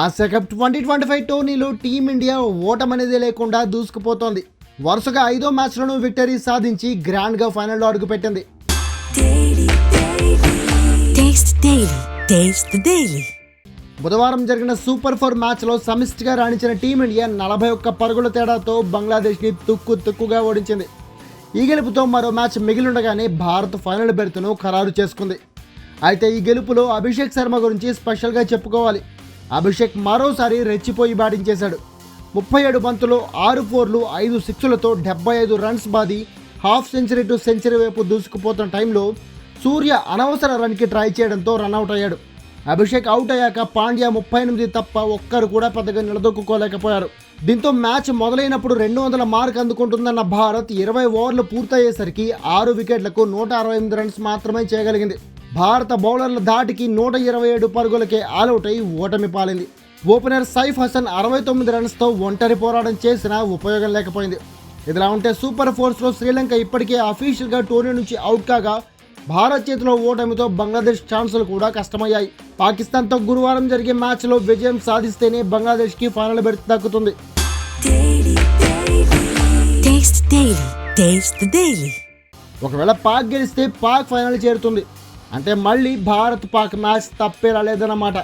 Asia cup twenty twenty five టోర్నీలో team India ఓటమనేది లేకుండా దూసుకుపోతోంది. వరుసగా ఐదో మ్యాచ్లను విక్టరీ సాధించి గ్రాండ్గా ఫైనల్లో అడుగుపెట్టింది. బుధవారం జరిగిన సూపర్ ఫోర్ మ్యాచ్లో సమిష్టిగా రాణించిన టీమిండియా నలభై ఒక్క పరుగుల తేడాతో బంగ్లాదేశ్ని తుక్కు తుక్కుగా ఓడించింది. ఈ గెలుపుతో మరో మ్యాచ్ మిగిలిండగానే భారత్ ఫైనల్ బెర్త్ను ఖరారు చేసుకుంది. అయితే ఈ గెలుపులో అభిషేక్ శర్మ గురించి స్పెషల్గా చెప్పుకోవాలి. అభిషేక్ మరోసారి రెచ్చిపోయి బ్యాటింగ్ చేశాడు ముప్పై ఏడు బంతులు ఆరు ఫోర్లు ఐదు సిక్స్లతో డెబ్బై ఐదు రన్స్ బాది హాఫ్ సెంచరీ టు సెంచరీ వైపు దూసుకుపోతున్న టైంలో సూర్య అనవసర రన్కి ట్రై చేయడంతో రన్అట్ అయ్యాడు అభిషేక్ అవుట్ అయ్యాక పాండ్యా ముప్పై ఎనిమిది తప్ప ఒక్కరు కూడా పెద్దగా నిలదొక్కుకోలేకపోయారు. దీంతో మ్యాచ్ మొదలైనప్పుడు రెండు వందల మార్క్ అందుకుంటుందన్న భారత్ ఇరవై ఓవర్లు పూర్తయ్యేసరికి ఆరు వికెట్లకు నూట అరవై ఎనిమిది రన్స్ మాత్రమే చేయగలిగింది. భారత బౌలర్ల దాటికి నూట ఇరవై ఏడు పరుగులకే ఆల్అవుట్ అయి ఓటమి పాలింది. ఓపెనర్ సైఫ్ హసన్ అరవై తొమ్మిది రన్స్తో ఒంటరి పోరాటం చేసినా ఉపయోగం లేకపోయింది. ఇదిలా ఉంటే సూపర్ ఫోర్స్లో శ్రీలంక ఇప్పటికే అఫీషియల్గా టోర్నీ నుంచి అవుట్ కాగా భారత్ చేతిలో ఓటమితో బంగ్లాదేశ్ ఛాన్సులు కూడా కష్టమయ్యాయి. పాకిస్తాన్తో గురువారం జరిగే మ్యాచ్లో విజయం సాధిస్తేనే బంగ్లాదేశ్కి ఫైనల్ బెర్త్ దక్కుతుంది. ఒకవేళ పాక్ గెలిస్తే పాక్ ఫైనల్ చేరుతుంది. అంటే మళ్ళీ భారత్ పాక్ మ్యాచ్ తప్పే రాలేదన్నమాట